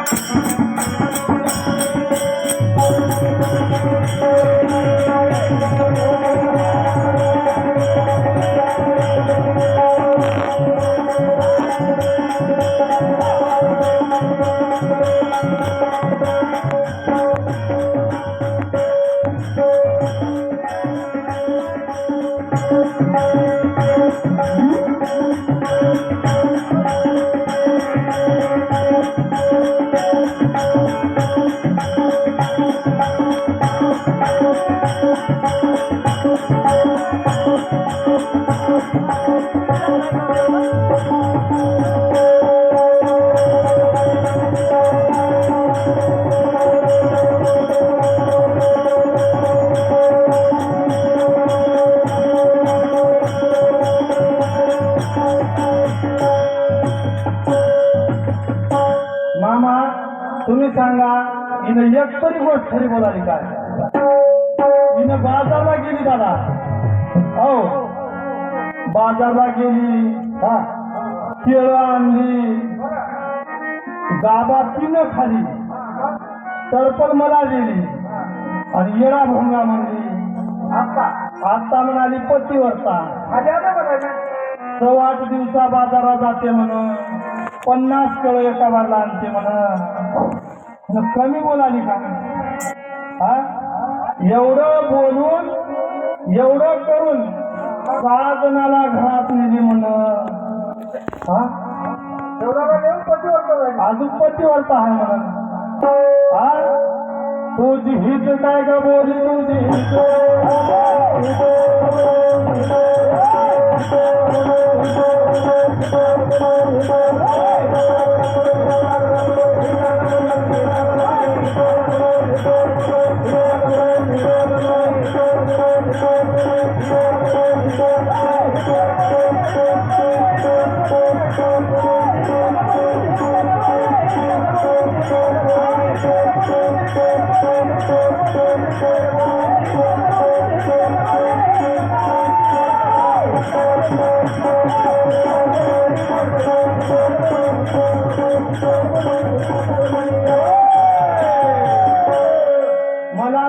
मामा तुम्ही सांगा हिनं एक तरी गोष्ट खरी बोलाली काय? हिनं बाजारला गेली दादा. हो. बाजारला गेली. हा. केळं आणली. गाबा तिनं खाली. टरपल मला दिली. आणि येडा भोंगा म्हणली. आता आता म्हणाली पतीवरता सव्वा आठ दिवसा बाजारात जाते म्हणून. पन्नास कळ एका बारला आणते म्हणून. कमी बोलाली का? हा? एवढं बोलून एवढं करून सहा जणाला घरात नेली म्हणून हा? अजून पतीवरता आहे म्हणून हा? तुझी हित काय का बोली तुझी मला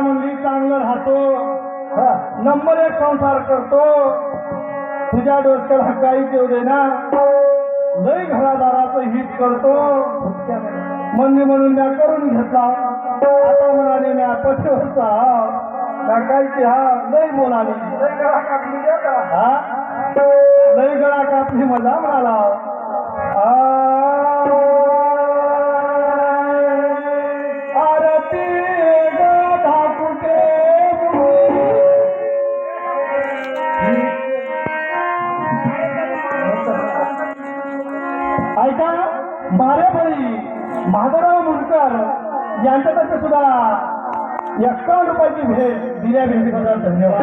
मुली चांगलं राहतो. नंबर एक संसार करतो. तुझ्या डोसक्याला हक्काही देऊ दे ना लय घरादाराचं हित करतो. म्हणणे म्हणून म्या करून घेतला. आता म्हणाले म्या पशुचा काय की हा लय बोलाली हा? लय गळा कापली मजा म्हणाला. आ, यांच्यातर्फे सुद्धा एक्कावन्न रुपयाची भेट दिल्या भेटीबद्दल धन्यवाद.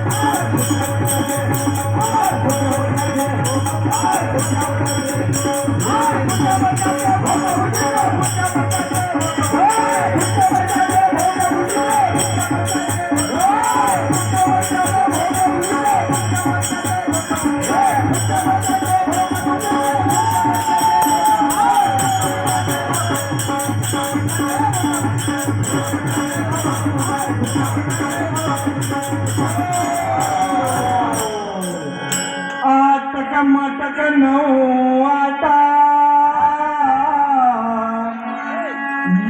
मटक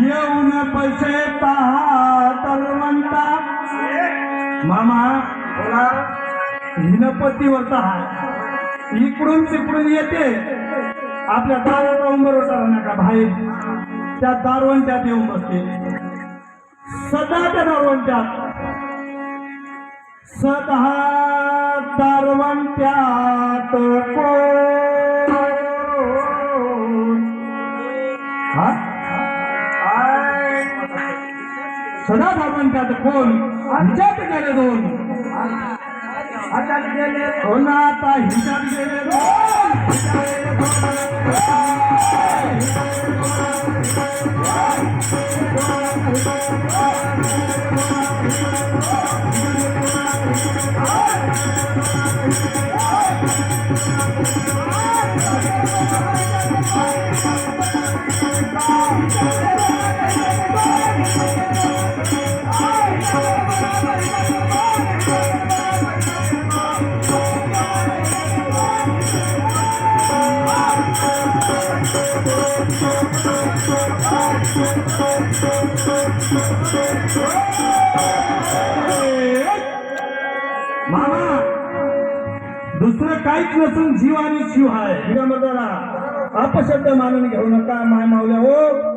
येऊन पैसे पहा तर म्हणता. मामा बोला. हिनपतीवरचा आहे इकडून तिकडून येते. आपल्या दाराचा उंबर होता का बाहेर त्या दारवंट्यात येऊन बसते. सदा त्या दारवंट्यात. स्वतः दारवंट्यात. सदा दारवंट्यात कोण? आमच्यात गेले दोन. हो ना आता हिच्यात गेले दोन. दुसरं काहीच नसून जीव आणि शिव आहे. दिगंबराला अपशब्द मानून घेऊ नका माय मावल्या हो.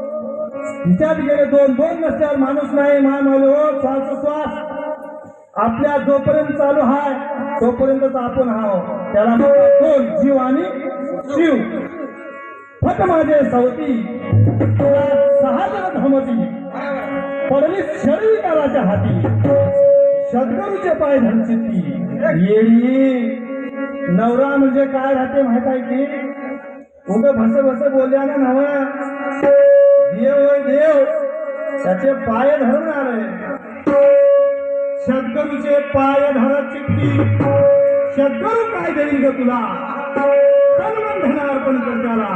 हिच्यात गेले दोन दोन नसल्यावर माणूस नाही माय मावले हो. श्वास श्वास आपल्या जोपर्यंत चालू हाय तोपर्यंतच आपण हाव त्याला दोन जीव आणि शिव फट माझे सवती सहज सहा जण धमती. पडली शरीर काळाच्या हाती. सद्गुरूचे पाय धनचित्ती. येडी नवरा म्हणजे काय राहते माहीत आहे की? उग भस भस बोलल्या ना नव देव होय देव. त्याचे पाय धरणार आहे. सद्गुरूचे पाय धरत चिठ्ठी. सद्गुरू काय देईल ग तुला? तनमन अर्पण कर त्याला.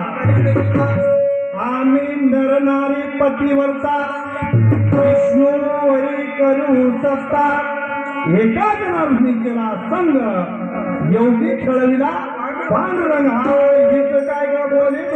आम्ही नरनारी पतीवरचा विष्णूवरी करू सत्ता. एकाच नाव केला संघ योगी खेळविला पांडुरंग हा गीत काय ग बोले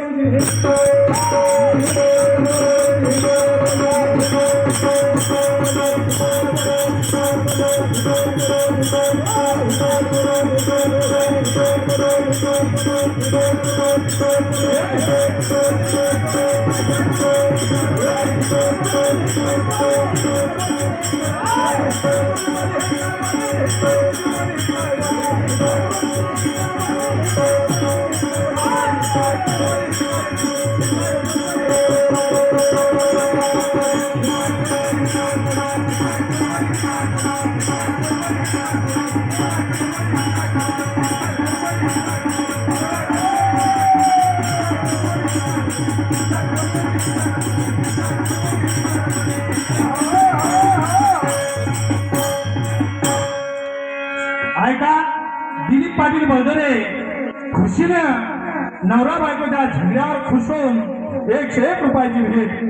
नवरा बायकोच्या झगड्यावर खुश होऊन एकशे एक रुपयाची भेट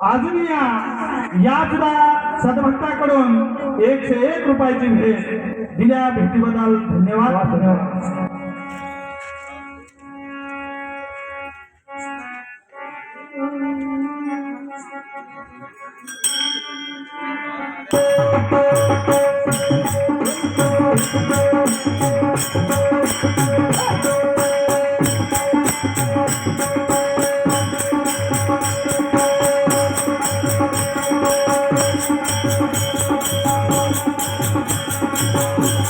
अजून या या सुद्धा सदभक्ताकडून एकशे एक रुपयाची भेट दिल्या भेटीबद्दल धन्यवाद धन्यवाद.